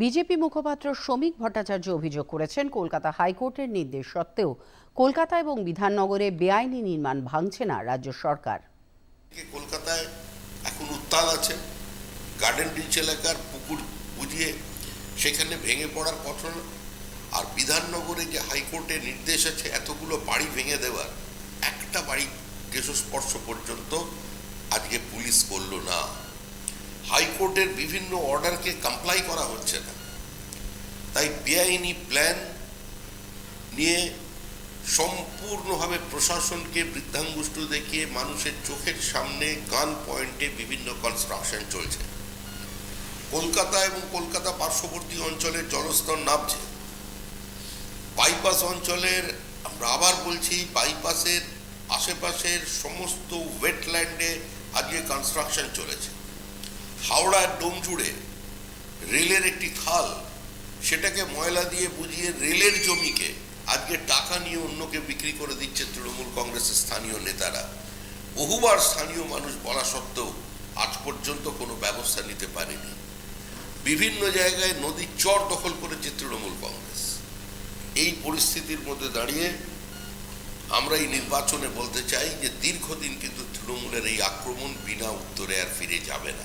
BJP মুখপাত্র শ্রমিক ভট্টাচার্য অভিযোগ করেছেন, কলকাতা হাইকোর্টের নির্দেশ সত্ত্বেও কলকাতা এবং বিধাননগরে বেআইনি নির্মাণ ভাঙছে না রাজ্য সরকার কলকাতায় এখন উত্তাল আছে, গার্ডেন রিচ এলাকার পুকুর বুঝিয়ে সেখানে ভেঙে পড়ার না। আর বিধাননগরে যে হাইকোর্টের নির্দেশ আছে এতগুলো বাড়ি ভেঙে দেওয়ার, একটা বাড়ি দেশস্পর্শ পর্যন্ত আজকে পুলিশ করল না হাইকোর্টের বিভিন্ন অর্ডারকে কমপ্লাই করা হচ্ছে না। তাই বেআইনি প্ল্যান নিয়ে সম্পূর্ণভাবে প্রশাসনকে বৃদ্ধাঙ্গুষ্ঠ দেখিয়ে মানুষের চোখের সামনে গান পয়েন্টে বিভিন্ন কনস্ট্রাকশন চলছে। কলকাতা এবং কলকাতা পার্শ্ববর্তী অঞ্চলের জলস্তর নামছে। বাইপাস অঞ্চলের, আমরা আবার বলছি বাইপাসের আশেপাশের সমস্ত ওয়েটল্যান্ডে আজকে কনস্ট্রাকশন চলেছে। হাওড়ার ডোম জুড়ে রেলের একটি খাল, সেটাকে ময়লা দিয়ে বুঝিয়ে রেলের জমিকে আজকে টাকা নিয়ে অন্যকে বিক্রি করে দিচ্ছে তৃণমূল কংগ্রেসের স্থানীয় নেতারা। বহুবার স্থানীয় মানুষ বলা সত্ত্বেও আজ পর্যন্ত কোনো ব্যবস্থা নিতে পারেনি। বিভিন্ন জায়গায় নদীর চর দখল করেছে তৃণমূল কংগ্রেস। এই পরিস্থিতির মধ্যে দাঁড়িয়ে আমরা এই নির্বাচনে বলতে চাই যে দীর্ঘদিন কিন্তু তৃণমূলের এই আক্রমণ বিনা উত্তরে আর ফিরে যাবে না।